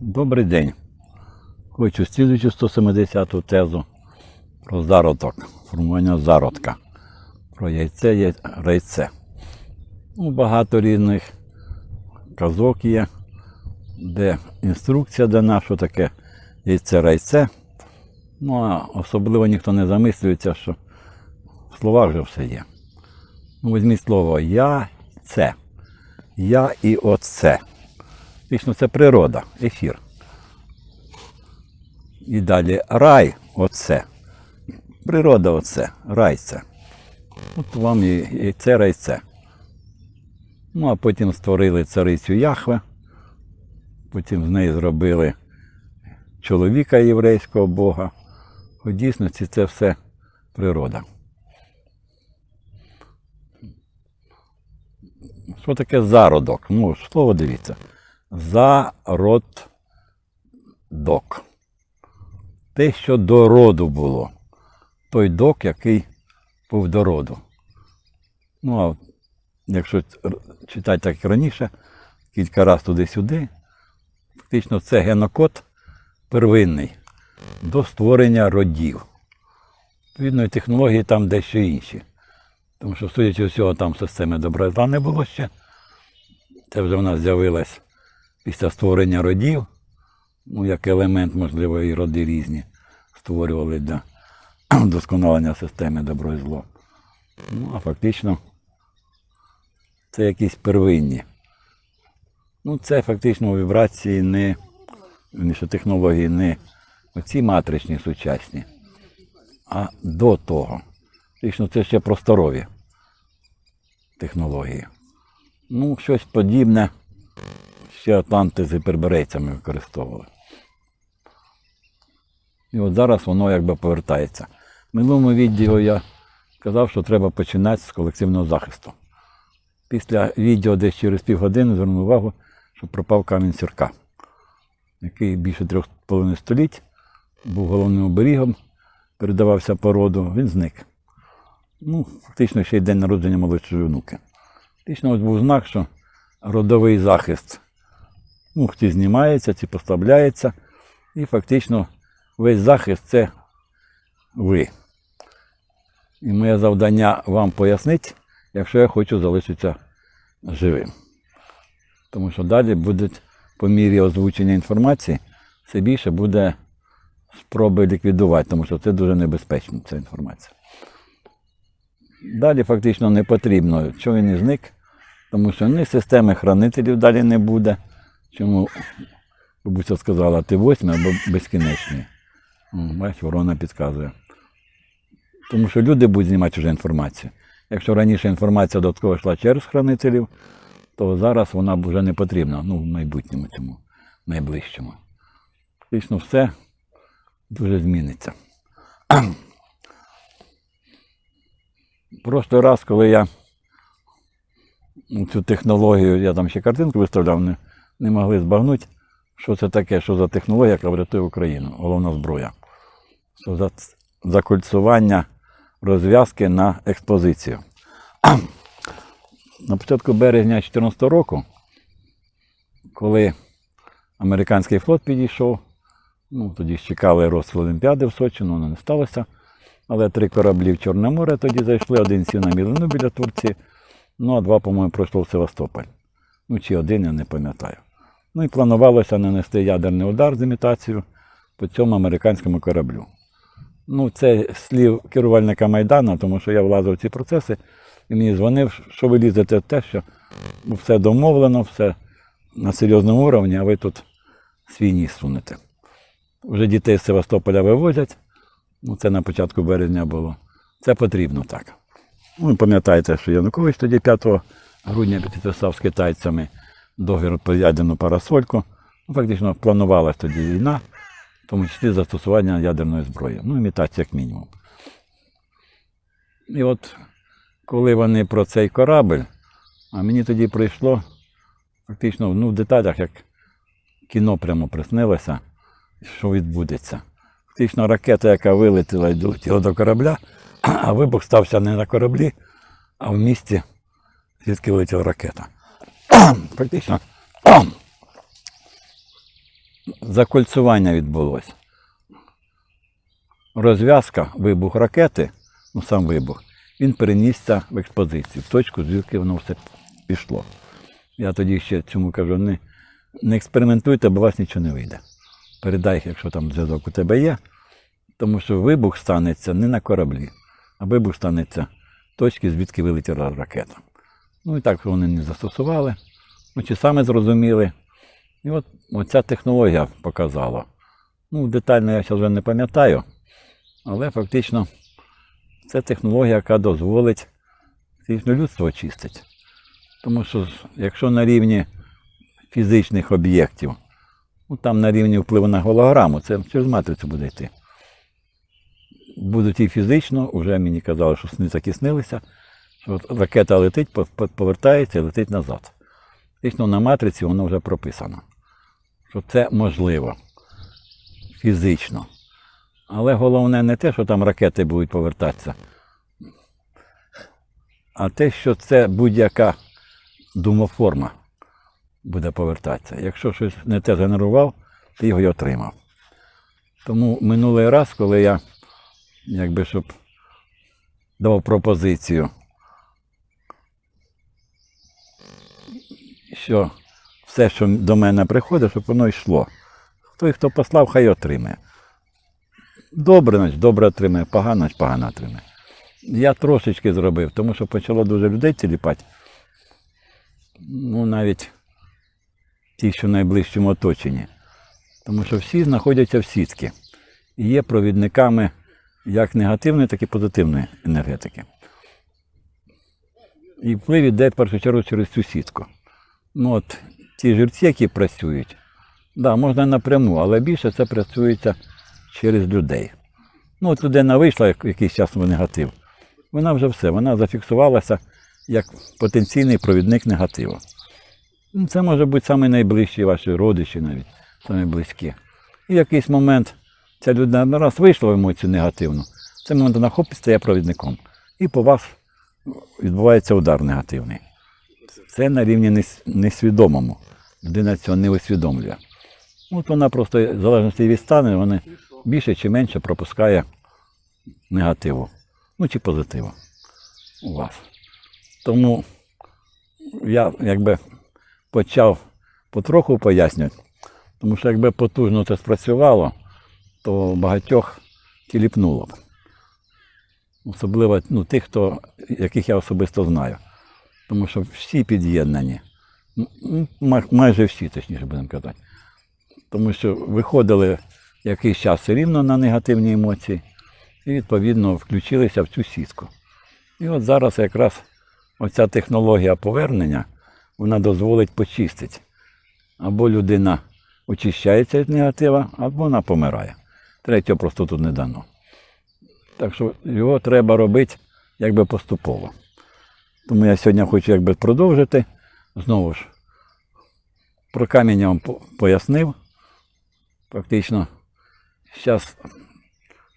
Добрий день. Хочу слідуючу 170-ту тезу про зародок, формування зародка, про яйце є райце. Ну, багато різних казок є, де інструкція дана, що таке яйце райце. Ну, а особливо ніхто не замислюється, що в словах вже все є. Ну, візьміть слово я-це. Я і оце. Фактично це природа, ефір. І далі рай оце. Природа оце, рай це. От вам і, і це райце. Ну, а потім створили царицю Яхве, потім з неї зробили чоловіка єврейського Бога. У дійсності це все природа. Що таке зародок? Ну, слово дивіться. Зародок. Те, що до роду було. Той док, який був до роду. Ну, а якщо читати так як раніше, кілька разів туди-сюди, фактично це генокод первинний до створення родів. Відповідно, і технології там дещо інші. Тому що, судячи всього, там системи доброта не було ще. Це вже в нас з'явилось після створення родів. Ну, як елемент, можливо, і роди різні створювали для вдосконалення системи добро і зло. Ну, а фактично це якісь первинні. Ну, це фактично вібрації не, технології не оці матричні сучасні, а до того. Фактично це ще просторові технології. Ну, щось подібне ще атланти з гіперборейцями використовували. І от зараз воно якби повертається. В минулому відео я казав, що треба починати з колективного захисту. Після відео десь через півгодини звернув увагу, що пропав камінь сірка, який більше трьох половиною століть був головним оберігом, передавався по роду, він зник. Ну, фактично ще й день народження молодшої внуки. Фактично ось був знак, що родовий захист ну, ті знімається, ці поставляється. І фактично весь захист це ви. І моє завдання вам пояснити, якщо я хочу залишитися живим. Тому що далі буде по мірі озвучення інформації, все більше буде спроби ліквідувати, тому що це дуже небезпечно, ця інформація. Далі фактично не потрібно, що він і зник, тому що ні системи хранителів далі не буде. Чому бабуся сказала, ти восьмий або безкінечний. Бач, ворона підказує. Тому що люди будуть знімати вже інформацію. Якщо раніше інформація додатково йшла через хранителів, то зараз вона вже не потрібна, ну, в майбутньому цьому, найближчому. Фактично все дуже зміниться. Прошлий раз, коли я цю технологію, я там ще картинку виставляв, не, могли збагнути, що це таке, що за технологія, яка врятує Україну, головна зброя. Що за закольцування розв'язки на експозицію. На початку березня 2014 року, коли американський флот підійшов, ну, тоді чекали розстріл Олімпіади в Сочі, ну, воно не сталося. Але три кораблі в Чорне море тоді зайшли, один сів на Мілину біля Турції, ну а два, по-моєму, пройшло в Севастополь. Ну, чи один, я не пам'ятаю. Ну і планувалося нанести ядерний удар з імітацією по цьому американському кораблю. Ну, це слів керувальника Майдану, тому що я влазив в ці процеси і мені дзвонив, що ви лізете в те, що все домовлено, все на серйозному рівні, а ви тут свій ніс сунете. Вже дітей з Севастополя вивозять. Ну, це на початку березня було. Це потрібно так. Ну, пам'ятаєте, що Янукович тоді 5 грудня підписав з китайцями договір про ядерну парасольку. Ну, фактично планувалася тоді війна, в тому числі застосування ядерної зброї. Ну, імітація як мінімум. І от коли вони про цей корабль, а мені тоді прийшло фактично ну, в деталях, як кіно прямо приснилося, що відбудеться. Фактично ракета, яка вилетіла і долетіла до корабля, а вибух стався не на кораблі, а в місті, звідки вилетіла ракета. Фактично закольцювання відбулося. Розв'язка, вибух ракети, ну сам вибух, він перенісся в експозицію, в точку, звідки воно все пішло. Я тоді ще цьому кажу, не, не експериментуйте, бо у вас нічого не вийде. Передай, якщо там зв'язок у тебе є, тому що вибух станеться не на кораблі, а вибух станеться в точці, звідки вилетіла ракета. Ну і так вони не застосували, ну чи саме зрозуміли. І от оця технологія показала. Ну, детально я зараз вже не пам'ятаю, але фактично це технологія, яка дозволить людство очистити. Тому що якщо на рівні фізичних об'єктів, ну там на рівні впливу на голограму, це через матрицю буде йти. Будуть і фізично, вже мені казали, що сни такі снилися, що ракета летить, по- по- повертається і летить назад. Фактично на матриці воно вже прописано, що це можливо фізично. Але головне не те, що там ракети будуть повертатися, а те, що це будь-яка думоформа буде повертатися. Якщо щось не те згенерував, ти його й отримав. Тому минулий раз, коли я якби щоб давав пропозицію, що все, що до мене приходить, щоб воно йшло. Той, хто послав, хай отримає. Добре, значить, добре отримає, погано, значить, погано отримає. Я трошечки зробив, тому що почало дуже людей тіліпати. Ну, навіть ті, що в найближчому оточенні. Тому що всі знаходяться в сітці і є провідниками як негативної, так і позитивної енергетики. І вплив іде в першу чергу через цю сітку. Ну от ті жерці, які працюють, да, можна напряму, але більше це працюється через людей. Ну, от людина вийшла як- якийсь час в негатив. Вона вже все, вона зафіксувалася як потенційний провідник негативу. Ну, Це може бути саме найближчі ваші родичі навіть, самі близькі. І в якийсь момент ця людина раз вийшла в емоцію негативну, в цей момент вона хоп стає провідником. І по вас відбувається удар негативний. Це на рівні несвідомому. Людина цього не усвідомлює. От вона просто, в залежності від стану, вона більше чи менше пропускає негативу. Ну чи позитиву у вас. Тому я якби почав потроху пояснювати, тому що якби потужно це спрацювало, то багатьох тіліпнуло б. Особливо ну, тих, хто, яких я особисто знаю. Тому що всі під'єднані. Май- майже всі, точніше будемо казати. Тому що виходили якийсь час все рівно на негативні емоції і відповідно включилися в цю сітку. І от зараз якраз оця технологія повернення вона дозволить почистити. Або людина очищається від негатива, або вона помирає. Третього просто тут не дано. Так що його треба робити якби поступово. Тому я сьогодні хочу якби продовжити. Знову ж, про камінь я вам пояснив. Фактично, зараз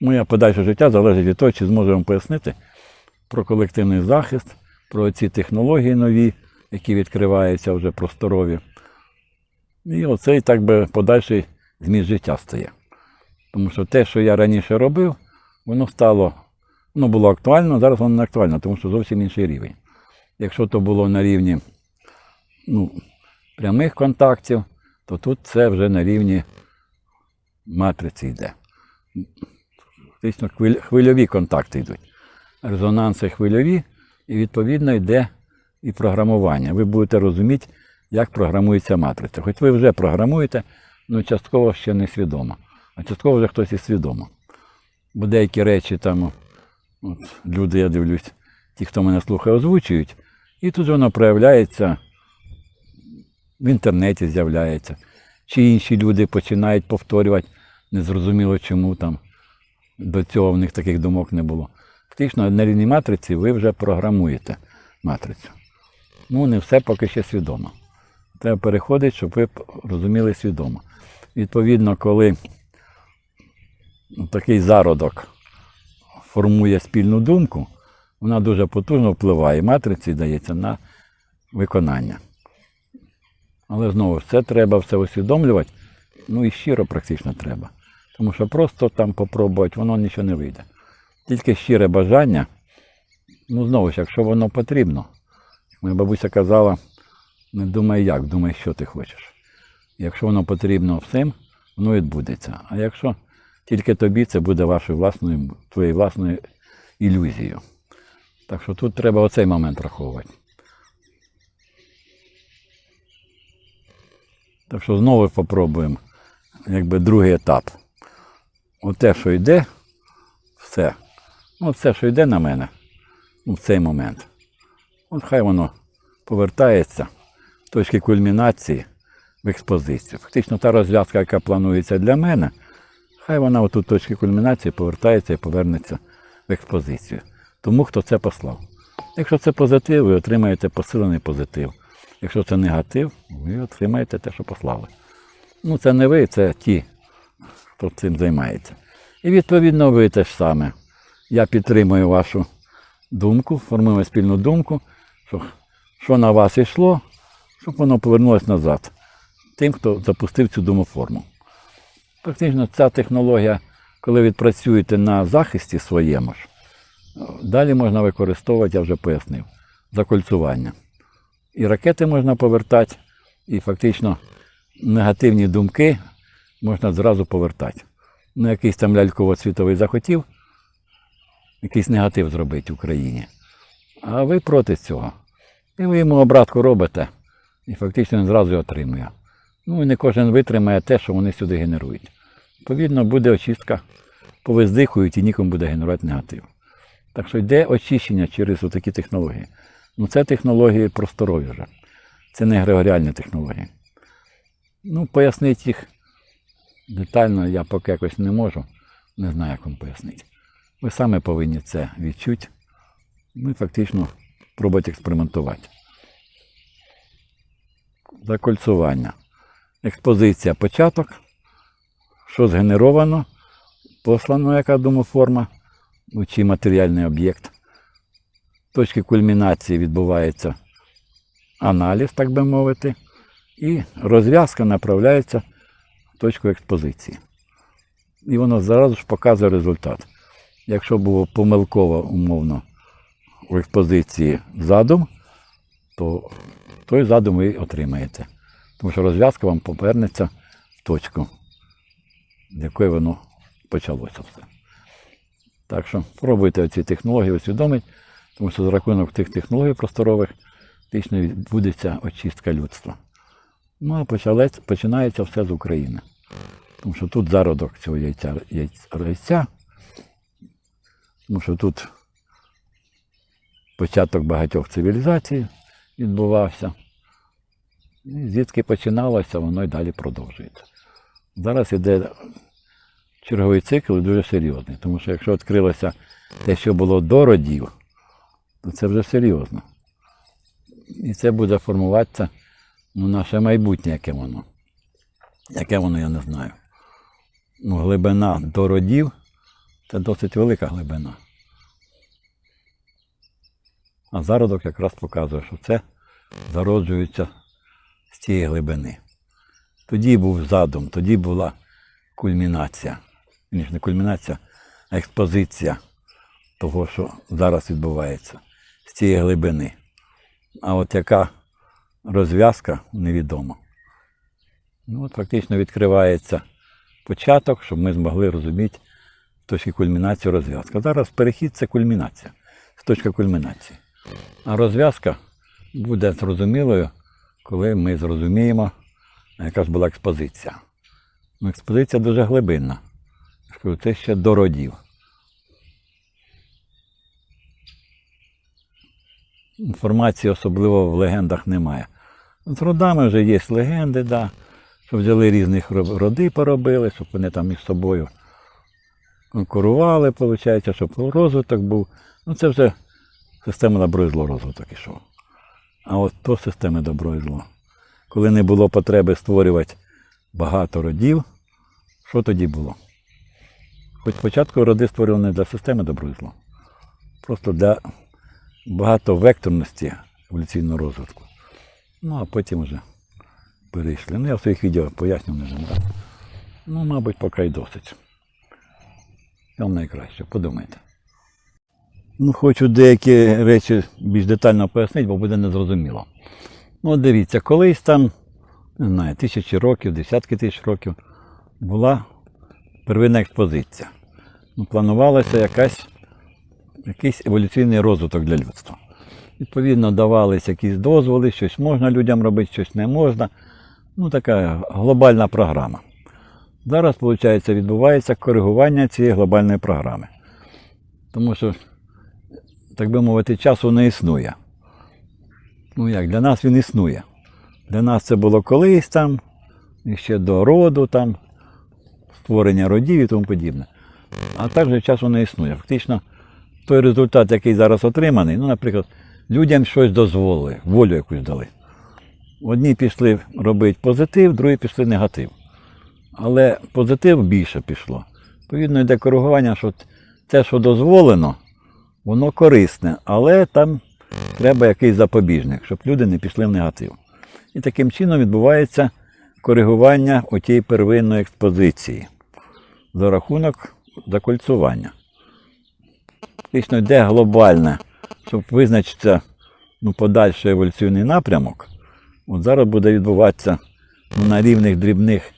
моє подальше життя залежить від того, чи зможу вам пояснити про колективний захист, про ці технології нові, які відкриваються вже просторові. І оцей так би подальший зміст життя стає. Тому що те, що я раніше робив, воно стало, воно було актуально, зараз воно не актуально, тому що зовсім інший рівень. Якщо то було на рівні ну, прямих контактів, то тут це вже на рівні матриці йде. Фактично хвильові контакти йдуть. Резонанси хвильові, і відповідно йде і програмування. Ви будете розуміти, як програмується матриця. Хоч ви вже програмуєте, але частково ще не свідомо, а частково вже хтось і свідомо. Бо деякі речі там, от, люди, я дивлюсь, ті, хто мене слухає, озвучують, і тут воно проявляється, в інтернеті з'являється. Чи інші люди починають повторювати, незрозуміло чому там до цього в них таких думок не було. Фактично, на рівні матриці ви вже програмуєте матрицю. Ну, не все поки ще свідомо. Треба переходити, щоб ви розуміли свідомо. Відповідно, коли такий зародок формує спільну думку, вона дуже потужно впливає матриці дається на виконання. Але знову ж це треба все усвідомлювати Ну і щиро практично треба. Тому що просто там попробувати, воно нічого не вийде. Тільки щире бажання, ну знову ж, якщо воно потрібно. Моя бабуся казала, не думай як, думай, що ти хочеш. Якщо воно потрібно всім, воно відбудеться. А якщо тільки тобі, це буде вашою власною, твоєю власною ілюзією. Так що тут треба оцей момент враховувати. Так що знову попробуємо, якби другий етап. Оте, що йде, все. Ну, все, що йде на мене ну, в цей момент. От хай воно повертається в точки кульмінації в експозицію. Фактично та розв'язка, яка планується для мене, хай вона отут точки кульмінації повертається і повернеться в експозицію. Тому хто це послав. Якщо це позитив, ви отримаєте посилений позитив. Якщо це негатив, ви отримаєте те, що послали. Ну, це не ви, це ті, хто цим займається. І відповідно ви те ж саме. Я підтримую вашу думку, формуємо спільну думку, що, що на вас йшло, щоб воно повернулося назад. Тим, хто запустив цю думоформу. Практично ця технологія, коли відпрацюєте на захисті своєму ж, далі можна використовувати, я вже пояснив, закольцування. І ракети можна повертати, і фактично негативні думки можна зразу повертати. Ну, якийсь там ляльково-світовий захотів, якийсь негатив зробити в Україні. А ви проти цього. І ви йому обратку робите, і фактично він зразу отримує. Ну і не кожен витримає те, що вони сюди генерують. Відповідно, буде очистка, повиздихують і нікому буде генерувати негатив. Так що йде очищення через такі технології. Ну, це технології просторові вже. Це не егрегоріальні технології. Ну, пояснити їх детально я поки якось не можу. Не знаю, як вам пояснити. Ви саме повинні це відчути. Ну і фактично пробувати експериментувати. Закольцування. Експозиція початок. Що згенеровано, послано, яка думоформа, ну, чи матеріальний об'єкт. Точки кульмінації відбувається аналіз, так би мовити, і розв'язка направляється в точку експозиції. І воно зразу ж показує результат. Якщо було помилково умовно у експозиції задум, то той задум ви отримаєте. Тому що розв'язка вам повернеться в точку, з якої воно почалося все. Так що пробуйте ці технології усвідомити, тому що за рахунок тих технологій просторових фактично відбудеться очистка людства. Ну а почалець, починається все з України. Тому що тут зародок цього яйця, яйця, тому що тут початок багатьох цивілізацій відбувався. І звідки починалося, воно й далі продовжується. Зараз іде черговий цикл дуже серйозний, тому що якщо відкрилося те, що було до родів, то це вже серйозно. І це буде формуватися ну, наше майбутнє, яке воно. Яке воно, я не знаю. Ну, глибина до родів це досить велика глибина. А зародок якраз показує, що це зароджується з цієї глибини. Тоді був задум, тоді була кульмінація. Ні, не кульмінація, а експозиція того, що зараз відбувається з цієї глибини. А от яка розв'язка невідома. Ну, от фактично відкривається початок, щоб ми змогли розуміти точки кульмінації розв'язка. Зараз перехід це кульмінація, точка кульмінації. А розв'язка буде зрозумілою, коли ми зрозуміємо, яка ж була експозиція. Ну, експозиція дуже глибинна. Я Це ще до родів. Інформації особливо в легендах немає. З родами вже є легенди, да, що взяли різних роди поробили, щоб вони там між собою конкурували, виходить, щоб розвиток був. Ну це вже система добро і зло розвиток ішов. А от то системи добро і зло. Коли не було потреби створювати багато родів, що тоді було? Хоч спочатку роди створювали не для системи добро і зло, просто для багатовекторності еволюційного розвитку. Ну а потім вже перейшли. Ну, я в своїх відео пояснював не раз. Ну, мабуть, поки й досить. Вам найкраще, подумайте. Ну, хочу деякі речі більш детально пояснити, бо буде незрозуміло. Ну, дивіться, колись там, не знаю, тисячі років, десятки тисяч років була первинна експозиція. Ну, планувалася якась, якийсь еволюційний розвиток для людства. Відповідно, давалися якісь дозволи, щось можна людям робити, щось не можна. Ну, така глобальна програма. Зараз, виходить, відбувається коригування цієї глобальної програми. Тому що, так би мовити, часу не існує. Ну як, для нас він існує. Для нас це було колись там, і ще до роду, там, створення родів і тому подібне. А так же часу не існує. Фактично, той результат, який зараз отриманий, ну, наприклад, людям щось дозволили, волю якусь дали. Одні пішли робити позитив, другі пішли негатив. Але позитив більше пішло. Відповідно, йде коригування, що те, що дозволено, воно корисне, але там треба якийсь запобіжник, щоб люди не пішли в негатив. І таким чином відбувається коригування отієї первинної експозиції за рахунок закольцування. Фактично йде глобальне, щоб визначитися ну, подальший еволюційний напрямок. От зараз буде відбуватися ну, на рівних дрібних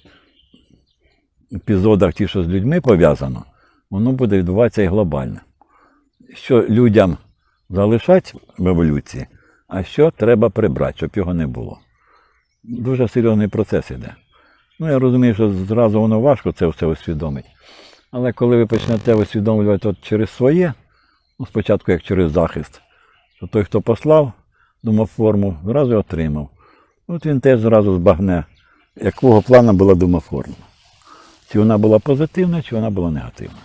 епізодах, ті, що з людьми пов'язано, воно буде відбуватися і глобально. Що людям залишать в еволюції, а що треба прибрати, щоб його не було. Дуже серйозний процес іде. Ну, я розумію, що зразу воно важко це все усвідомити. Але коли ви почнете усвідомлювати от через своє, ну, спочатку як через захист, то той, хто послав, думав форму, зразу отримав. От він теж зразу збагне, якого плану була думоформа. Чи вона була позитивна, чи вона була негативна.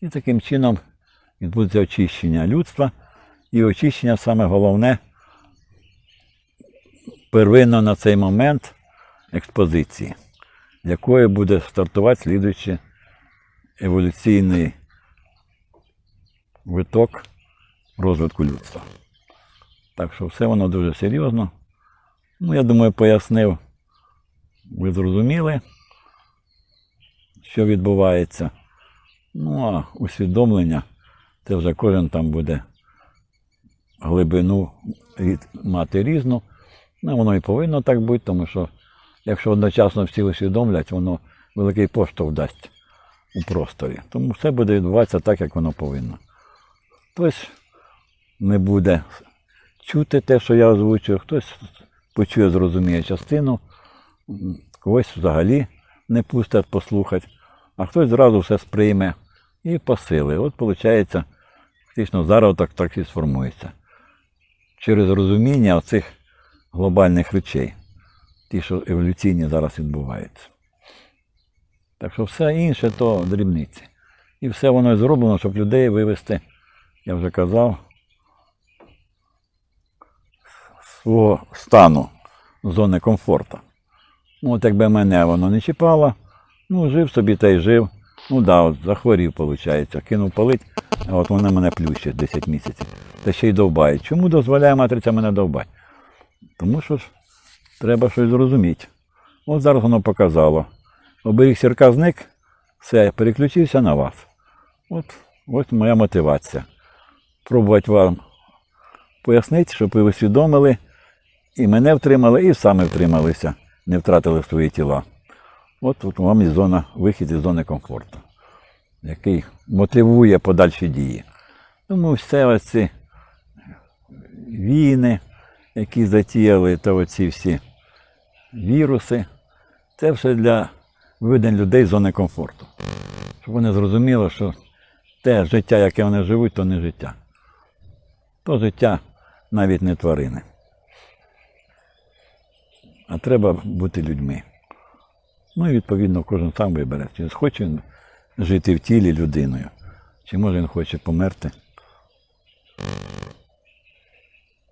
І таким чином відбудеться очищення людства. І очищення саме головне первинно на цей момент експозиції, якою буде стартувати слідуючий еволюційний виток розвитку людства. Так що все воно дуже серйозно. Ну, я думаю, пояснив, ви зрозуміли, що відбувається. Ну, а усвідомлення, це вже кожен там буде глибину мати різну. Ну, воно і повинно так бути, тому що якщо одночасно всі усвідомлять, воно великий поштовх дасть у просторі. Тому все буде відбуватися так, як воно повинно. Хтось не буде чути те, що я озвучую, хтось почує, зрозуміє частину, когось взагалі не пустять послухати, а хтось зразу все сприйме і посили. От виходить, фактично зараз так, так і сформується. Через розуміння оцих глобальних речей, ті, що еволюційні зараз відбуваються. Так що все інше то дрібниці. І все воно зроблено, щоб людей вивести, я вже казав, з свого стану, зони комфорту. Ну, от якби мене воно не чіпало, ну, жив собі та й жив. Ну да, от захворів, виходить, кинув палить, а от вона мене плющить 10 місяців. Та ще й довбає. Чому дозволяє матриця мене довбати? Тому що ж треба щось зрозуміти. От зараз воно показало. Оберіг сірка зник, все, переключився на вас. От ось моя мотивація. Пробувати вам пояснити, щоб ви усвідомили, і мене втримали, і самі втрималися, не втратили свої тіла. От тут вам і зона, вихід із зони комфорту, який мотивує подальші дії. Тому все ось ці війни, які затіяли, та оці всі віруси, це все для виведення людей з зони комфорту. Щоб вони зрозуміли, що те життя, яке вони живуть, то не життя. То життя навіть не тварини. А треба бути людьми. Ну і відповідно кожен сам вибере, чи хоче він жити в тілі людиною, чи може він хоче померти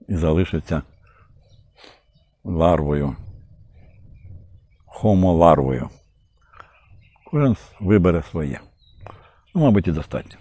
і залишиться ларвою, хомоларвою. Кожен вибере своє. Ну, мабуть, і достатньо.